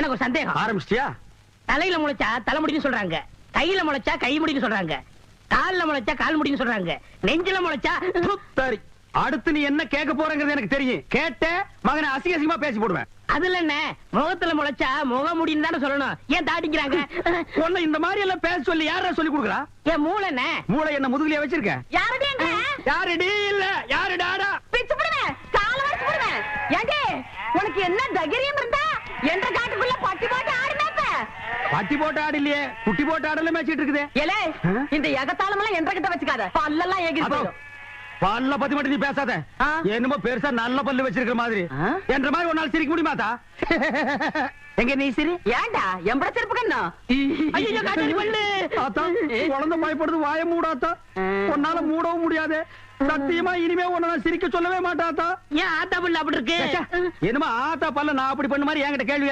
எனக்கு ஒரு சந்தேகம். ஆரம்பிச்சிட்டியா? தலையில முளைச்சா தலைமுடின்னு சொல்றாங்க. கையில முளைச்சா கை முடின்னு சொல்றாங்க. கால்ல முளைச்சா கால் முடின்னு சொல்றாங்க. நெஞ்சில முளைச்சா சரி. அடுத்து நீ என்ன கேட்க போறங்கிறது எனக்கு தெரியும். கேட்ட மகனை அசிங்க அசிங்கமா பேசி போடுவேன். அதுல என்ன? முகத்துல முளைச்சா முக முடின்னு தானே சொல்லணும். ஏன் தாட்டிக்கிறாங்க உன்னை இந்த மாதிரி எல்லாம் பேச சொல்லி யாரா சொல்லி கொடுக்குறா? என் மூளை என்ன? மூளை என்ன முதுகுலயே வச்சிருக்க? யாரடிங்க யாருடி? இல்ல. யாரு டாடா பிச்சு போடுவேன். கால வரைச்சு போடுவேன். ஏங்க உனக்கு என்ன தைரியம் இருந்தா? என்ற காட்டுக்குள்ள பட்டி போட்டு ஆடினாப்ப பட்டி போட்டு ஆடு இல்லையே? குட்டி போட்டு ஆடல மேய்ச்சிட்டு இருக்குது. ஏலே? இந்த எகத்தாளம் எல்லாம் என்ற கிட்ட வச்சுக்காத. பல்லெல்லாம் அதோ, போயிடும். பல்ல பத்தி மட்டும் நீ பேசாத. என்னமோ பெருசா நல்ல பல்லு வச்சிருக்கிற மாதிரி? என்ற மாதிரி ஒரு நாள் சிரிக்க முடியுமாதா எங்க நீ சிரி? ஏன்டா எம்பட செருப்பு கண்ணா? ஐயோ காட்டாடி பல்லு. ஆத்தா குழந்தை பயப்படுது வாய மூடாத்தா உன்னால மூடவும் முடியாது. சத்தியமா இனிமே உன்னை சிரிக்க சொல்லவே மாட்டாத்தா ஏன் ஆத்தா பல்லு அப்படி இருக்கு? என்னமா ஆத்தா பல்ல நான் அப்படி பண்ண மாதிரி என்கிட்ட கேள்வி